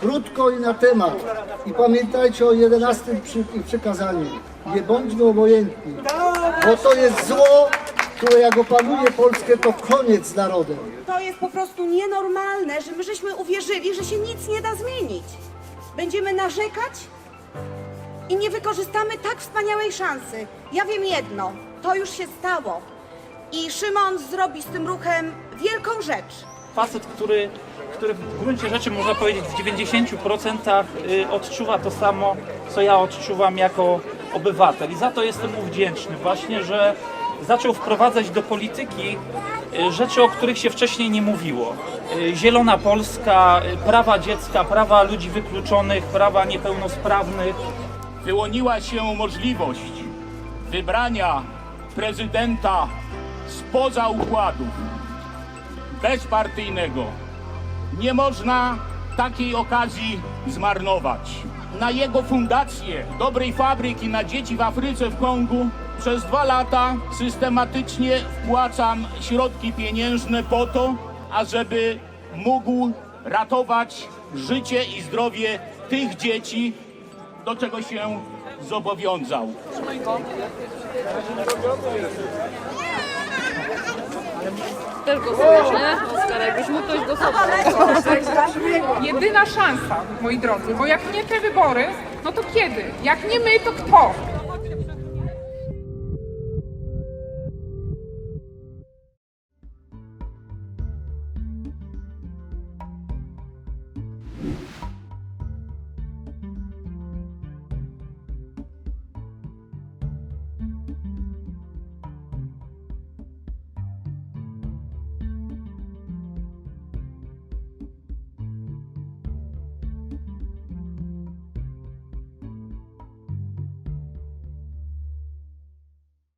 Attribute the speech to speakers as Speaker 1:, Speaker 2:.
Speaker 1: Krótko i na temat. I pamiętajcie o 11 przy, przykazaniu. Nie bądźmy obojętni, bo to jest zło, które jak opanuje Polskę, to koniec z narodem.
Speaker 2: To jest po prostu nienormalne, że my żeśmy uwierzyli, że się nic nie da zmienić. Będziemy narzekać i nie wykorzystamy tak wspaniałej szansy. Ja wiem jedno, to już się stało. I Szymon zrobi z tym ruchem wielką rzecz.
Speaker 3: facet, który, który w gruncie rzeczy można powiedzieć w 90% y, odczuwa to samo, co ja odczuwam jako obywatel. I za to jestem mu wdzięczny właśnie, że zaczął wprowadzać do polityki y, rzeczy, o których się wcześniej nie mówiło. Y, Zielona Polska, prawa dziecka, prawa ludzi wykluczonych, prawa niepełnosprawnych.
Speaker 4: wyłoniła się możliwość wybrania prezydenta spoza układów, bezpartyjnego. Nie można takiej okazji zmarnować. Na jego fundację dobrej fabryki na dzieci w Afryce w Kongu przez dwa lata systematycznie wpłacam środki pieniężne po to, ażeby mógł ratować życie i zdrowie tych dzieci, do czego się zobowiązał.
Speaker 5: Też głosujesz? Oskar, jakbyś ktoś głosować.
Speaker 6: Jedyna szansa, moi drodzy, bo jak nie te wybory, no to kiedy? Jak nie my, to kto?